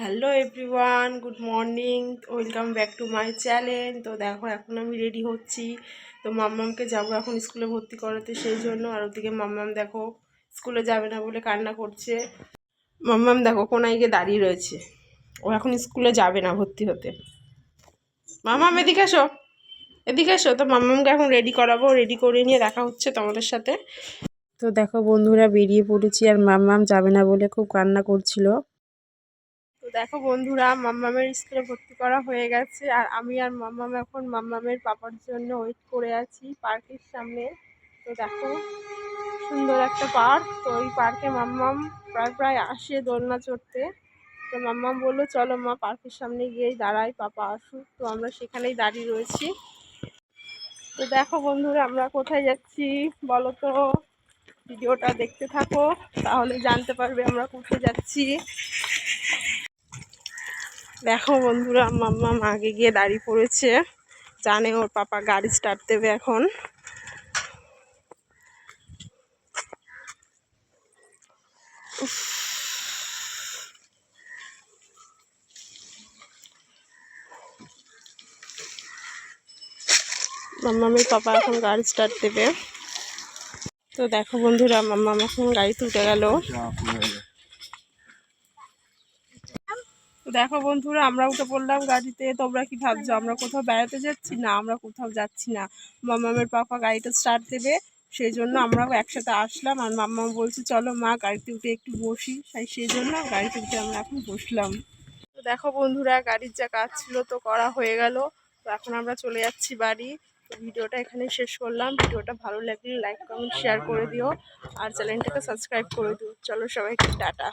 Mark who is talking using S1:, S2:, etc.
S1: Hello everyone, good morning, welcome back to my channel. তো দেখো, এখন আমি রেডি হচ্ছি। তো মাম্মামকে যাব এখন স্কুলে ভর্তি করাতে, সেই জন্য। আর ওদিকে মাম্মাম দেখো, স্কুলে যাবে না বলে কান্না করছে। মাম্মাম দেখো, কোনায় গিয়ে দাঁড়িয়ে রয়েছে। ও এখন স্কুলে যাবে না ভর্তি হতে। মাম্মাম, এদিকে এসো। এদিকে এসো। তো মাম্মামকে এখন রেডি করাবো, রেডি করে নিয়ে দেখা হচ্ছে তোমাদের সাথে। তো দেখো, বন্ধুরা বেরিয়ে পড়েছি আর মাম্মাম যাবে না বলে খুব কান্না করছিল। দেখো বন্ধুরা, মাম্মামের স্কুলে ভর্তি করা হয়ে গেছে আর আমি আর মাম্মাম এখন মাম্মামের পাপার জন্য ওয়েট করে আছি পার্কের সামনে। তো দেখো, সুন্দর একটা পার্ক। তো ওই পার্কে মাম্মাম প্রায় প্রায় আসে দোলনা চড়তে। তো মাম্মাম বলল, চলো মা, পার্কের সামনে গিয়েই দাঁড়াই, পাপা আসুক। তো আমরা সেখানেই দাঁড়িয়ে রয়েছি। তো দেখো বন্ধুরা, আমরা কোথায় যাচ্ছি বলো তো? ভিডিওটা দেখতে থাকো, তাহলে জানতে পারবে আমরা কোথায় যাচ্ছি। দেখো বন্ধুরা, মাম্মা আগে গিয়ে দাঁড়িয়ে পড়েছে। জানে ওর পাপা গাড়ি স্টার্ট দেবে এখন। মাম্মামের পাপা এখন গাড়ি স্টার্ট দেবে। তো দেখো বন্ধুরা, মাম্মাম এখন গাড়ি উঠে গেল। দেখো বন্ধুরা আমরা উঠে পড়লাম গাড়িতে, তোমরা কি ভাবছ আমরা কোথাও বেড়াতে যাচ্ছি? না, আমরা কোথাও যাচ্ছি না। মামামের পাপা গাড়িটা স্টার্ট দেবে, সেই জন্য আমরাও একসাথে আসলাম। আর মাম্মা বলছে, চলো মা, গাড়িতে উঠে একটু বসি। তাই সেই জন্য গাড়িতে উঠে আমরা এখন বসলাম। তো দেখো বন্ধুরা, গাড়ির যা কাজ ছিল তো করা হয়ে গেল। তো এখন আমরা চলে যাচ্ছি বাড়ি। তো ভিডিওটা এখানে শেষ করলাম। ভিডিওটা ভালো লাগলে লাইক কমেন্ট শেয়ার করে দিও। আর চ্যানেলটাকে সাবস্ক্রাইব করে দিও। চলো সবাইকে, টাটা।